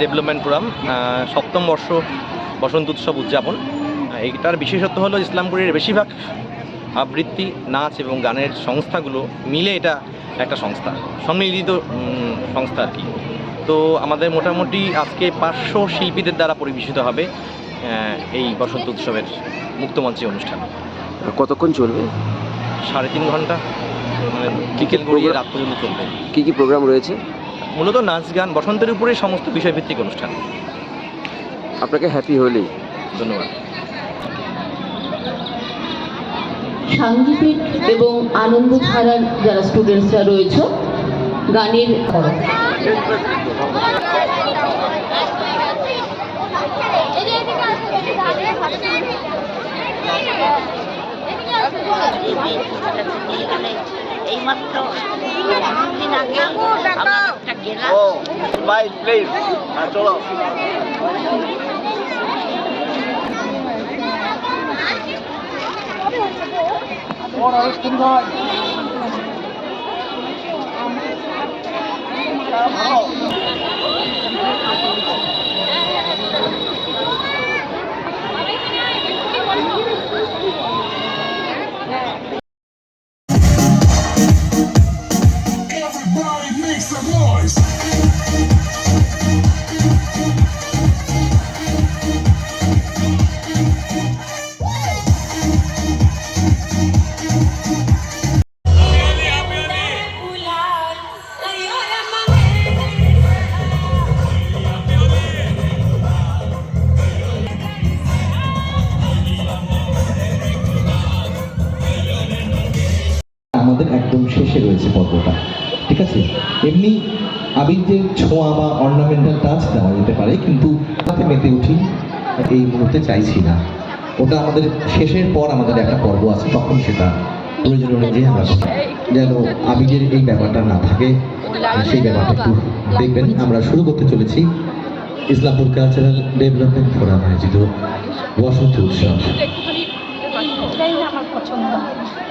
Development programme সপ্তম বর্ষ বসন্ত উৎসব উদযাপন। আহ, এইটার বিশেষত্ব হলো ইসলামপুরের বেশিরভাগ আবৃত্তি নাচ এবং গানের সংস্থাগুলো মিলে এটা একটা সংস্থা সম্মিলিত সংস্থা আর কি। তো আমাদের মোটামুটি আজকে পাঁচশো শিল্পীদের দ্বারা পরিবেশিত হবে এই বসন্ত উৎসবের মুক্তমঞ্চে অনুষ্ঠান। কতক্ষণ চলবে? সাড়ে তিন ঘণ্টা মানে বিকেল গড়িয়ে রাত পর্যন্ত চলবে। কি কি প্রোগ্রাম রয়েছে? মূলত নাচ গান বসন্তের উপরে সমস্ত বিষয়ভিত্তিক অনুষ্ঠান। আপনাকে হ্যাপি হলেই ধন্যবাদ। সাংগীতিক এবং আনন্দ আনন্দধারার যারা স্টুডেন্টসরা রয়েছে গানের করো এইমাত্র মাত্র আগে আমরা একটা গেলাম Everybody শেষে রয়েছে পর্বটা। ঠিক আছে? এমনি আবির যে ছোঁয়া বা অর্নামেন্টাল টাচ দেওয়া যেতে পারে কিন্তু তাতে মেতে উঠি এই মুহূর্তে চাইছি না। ওটা আমাদের শেষের পর আমাদের একটা পর্ব আছে তখন সেটা প্রয়োজন অনুযায়ী আমরা যেন আবিরের এই ব্যাপারটা না থাকে সেই ব্যাপারটা একটু দেখবেন। আমরা শুরু করতে চলেছি ইসলামপুর কালচারাল ডেভেলপমেন্ট ফোরাম আয়োজিত বসন্ত উৎসব।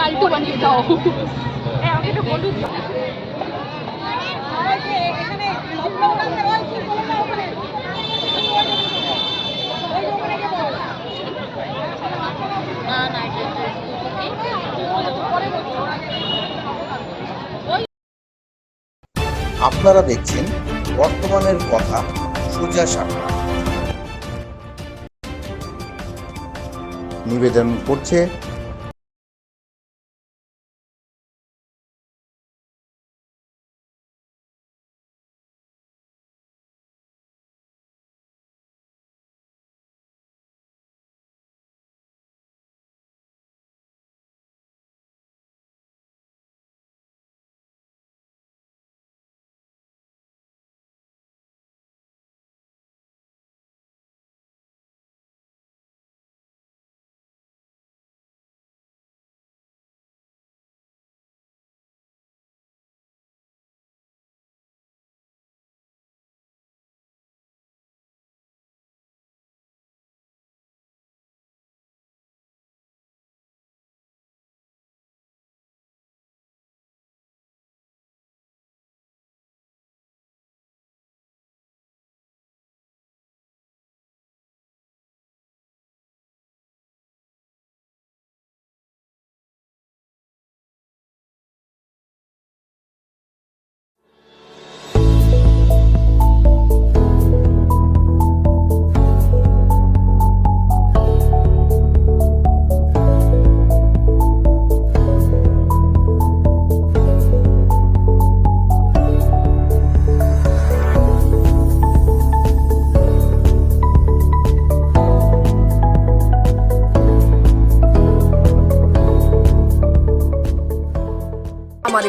কালটু বানিয়ে দাও। আপনারা দেখছেন বর্তমানের কথা সোজা সাপটা নিবেদন করছে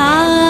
सा